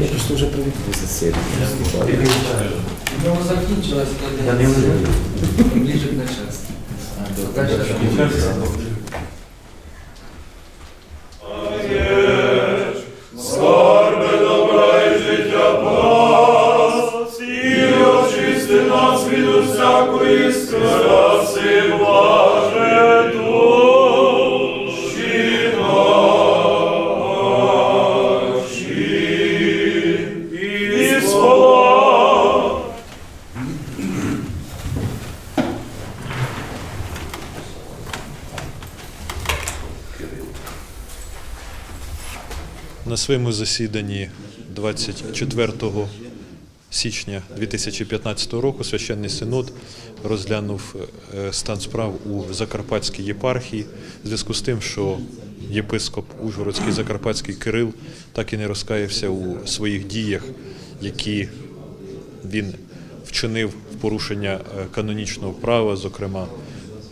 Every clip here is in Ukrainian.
Я просто вже привик до засідання. Ну, закінчилась Я не розумію. Ближе к начальству. Покажи, Скарби На своєму засіданні 24 січня 2015 року священний синод розглянув е, стан справ у Закарпатській єпархії. В зв'язку з тим, що єпископ Ужгородський Закарпатський Кирил так і не розкаявся у своїх діях, які він вчинив в порушення е, канонічного права, зокрема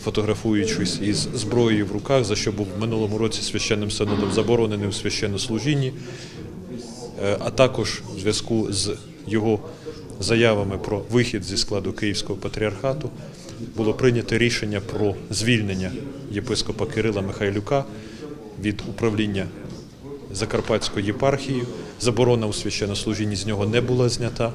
фотографуючись із зброєю в руках, за що був в минулому році священним синодом заборонений у священнослужінні, Е, а також в зв'язку з його заявами про вихід зі складу Київського патріархату було прийнято рішення про звільнення єпископа Кирила Михайлюка від управління Закарпатською єпархією. Заборона у священнослужінні з нього не була знята,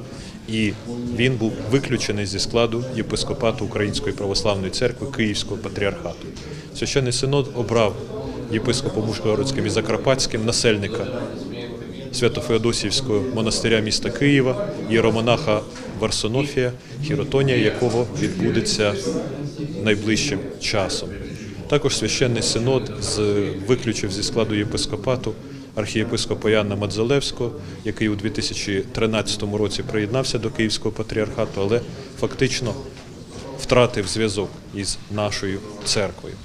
і він був виключений зі складу єпископату Української православної церкви Київського патріархату. Священний синод обрав єпископом Ужгородським і Закарпатським насельника Свято-Феодосівського монастиря міста Києва, єромонаха Варсонофія, хіротонія якого відбудеться найближчим часом. Також священний синод виключив зі складу єпископату архієпископа Яна Мадзалевського, який у 2013 році приєднався до Київського патріархату, але фактично втратив зв'язок із нашою церквою.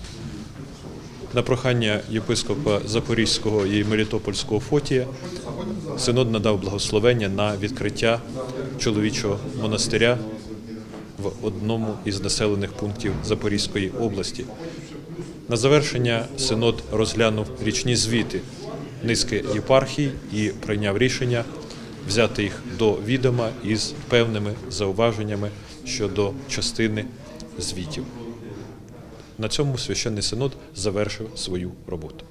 На прохання єпископа Запорізького і Мелітопольського Фотія синод надав благословення на відкриття чоловічого монастиря в одному із населених пунктів Запорізької області. На завершення синод розглянув річні звіти низки єпархій і прийняв рішення взяти їх до відома із певними зауваженнями щодо частини звітів. На цьому священний синод завершив свою роботу.